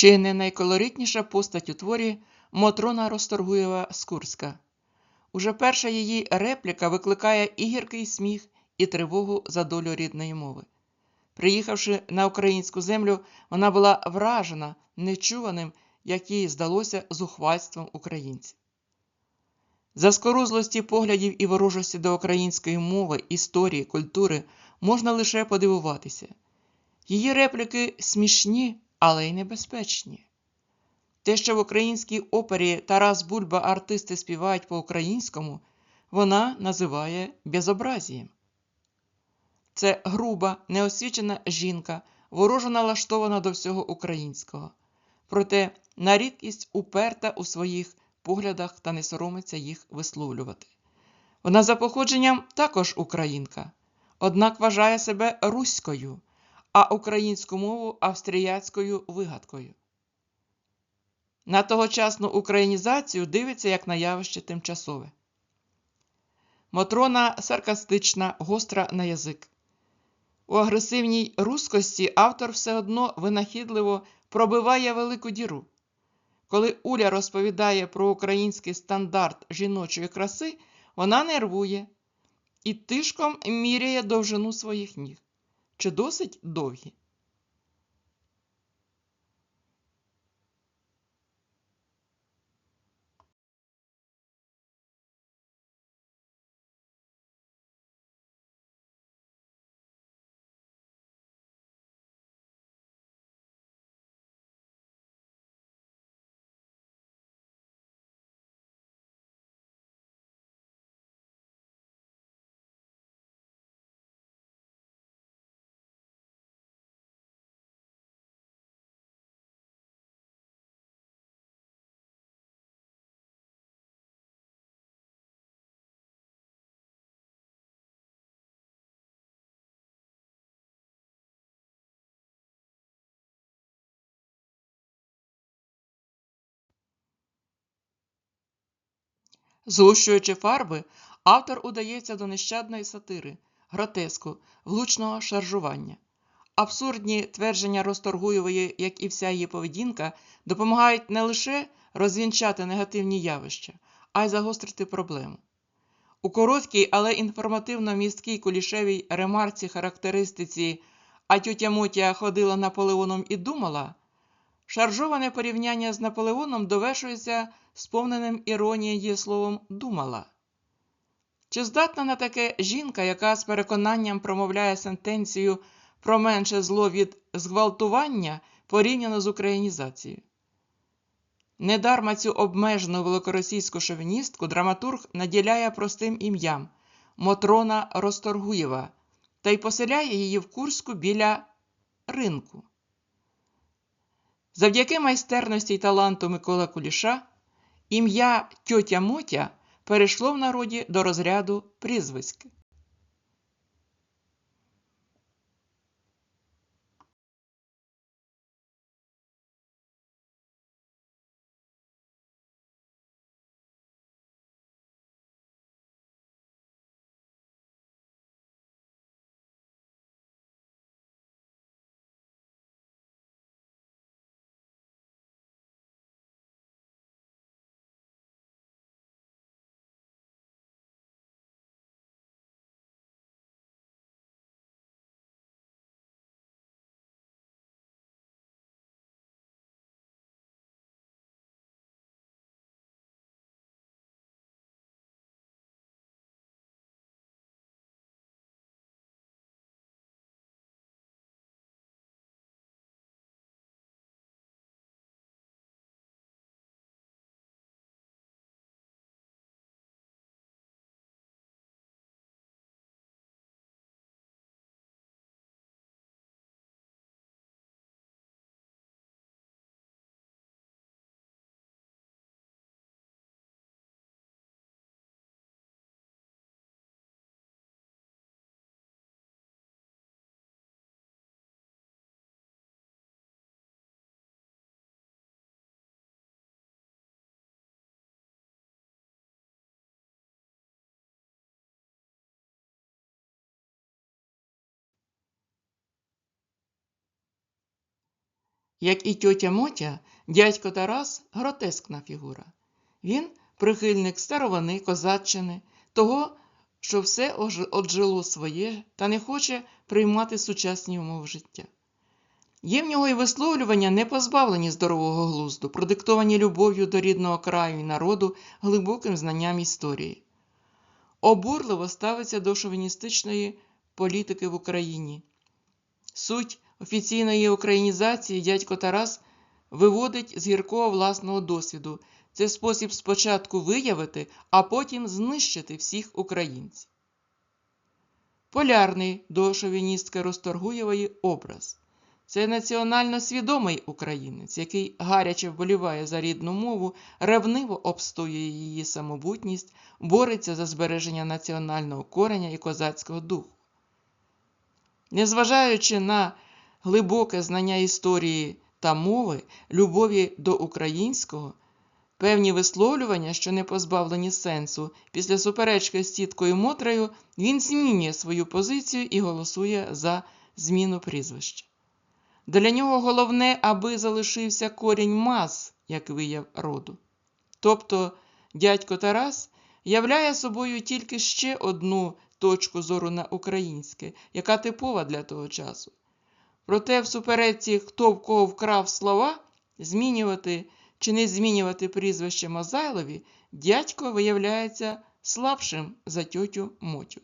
Чи не найколоритніша постать у творі Мотрона Росторгуєва з Курська? Уже перша її репліка викликає і гіркий сміх, і тривогу за долю рідної мови. Приїхавши на українську землю, вона була вражена нечуваним, як їй здалося, зухвальством українців. За скорузлості поглядів і ворожості до української мови, історії, культури можна лише подивуватися. Її репліки смішні, але й небезпечні. Те, що в українській опері Тарас Бульба артисти співають по-українському, вона називає безобразієм. Це груба, неосвічена жінка, ворожо налаштована до всього українського, проте на рідкість уперта у своїх поглядах та не соромиться їх висловлювати. Вона за походженням також українка, однак вважає себе руською, а українську мову австріяцькою вигадкою. На тогочасну українізацію дивиться як на явище тимчасове. Мотрона саркастична, гостра на язик. У агресивній рускості автор все одно винахідливо пробиває велику діру. Коли Уля розповідає про український стандарт жіночої краси, вона нервує і тишком міряє довжину своїх ніг. Чи досить довгі? Згущуючи фарби, автор удається до нещадної сатири, гротеску, влучного шаржування. Абсурдні твердження Росторгуєвої, як і вся її поведінка, допомагають не лише розвінчати негативні явища, а й загострити проблему. У короткій, але інформативно місткій кулішевій ремарці характеристиці А тютя Мотя ходила Наполеоном і думала, шаржоване порівняння з Наполеоном довершується сповненим іронії словом думала. Чи здатна на таке жінка, яка з переконанням промовляє сентенцію про менше зло від зґвалтування порівняно з українізацією? Недарма цю обмежену великоросійську шовіністку драматург наділяє простим ім'ям Мотрона Росторгуєва та й поселяє її в Курську біля ринку. Завдяки майстерності й таланту Микола Куліша ім'я тьотя Мотя перейшло в народі до розряду прізвиськ. Як і тьотя Мотя, дядько Тарас гротескна фігура. Він прихильник старовини, козаччини, того, що все оджило своє та не хоче приймати сучасні умови життя. Є в нього і висловлювання, не позбавлені здорового глузду, продиктовані любов'ю до рідного краю і народу, глибоким знанням історії. Обурливо ставиться до шовіністичної політики в Україні. Суть офіційної українізації дядько Тарас виводить з гіркого власного досвіду. Це спосіб спочатку виявити, а потім знищити всіх українців. Полярний до шовіністки Розторгуєвої образ. Це національно свідомий українець, який гаряче вболіває за рідну мову, ревниво обстоює її самобутність, бореться за збереження національного кореня і козацького духу. Незважаючи на глибоке знання історії та мови, любові до українського, певні висловлювання, що не позбавлені сенсу, після суперечки з тіткою Мотрею, він змінює свою позицію і голосує за зміну прізвища. Для нього головне, аби залишився корінь мас, як вияв роду. Тобто дядько Тарас являє собою тільки ще одну точку зору на українське, яка типова для того часу. Проте в суперечці, хто в кого вкрав слова, змінювати чи не змінювати прізвище Мазайлові, дядько виявляється слабшим за тьотю Мотю.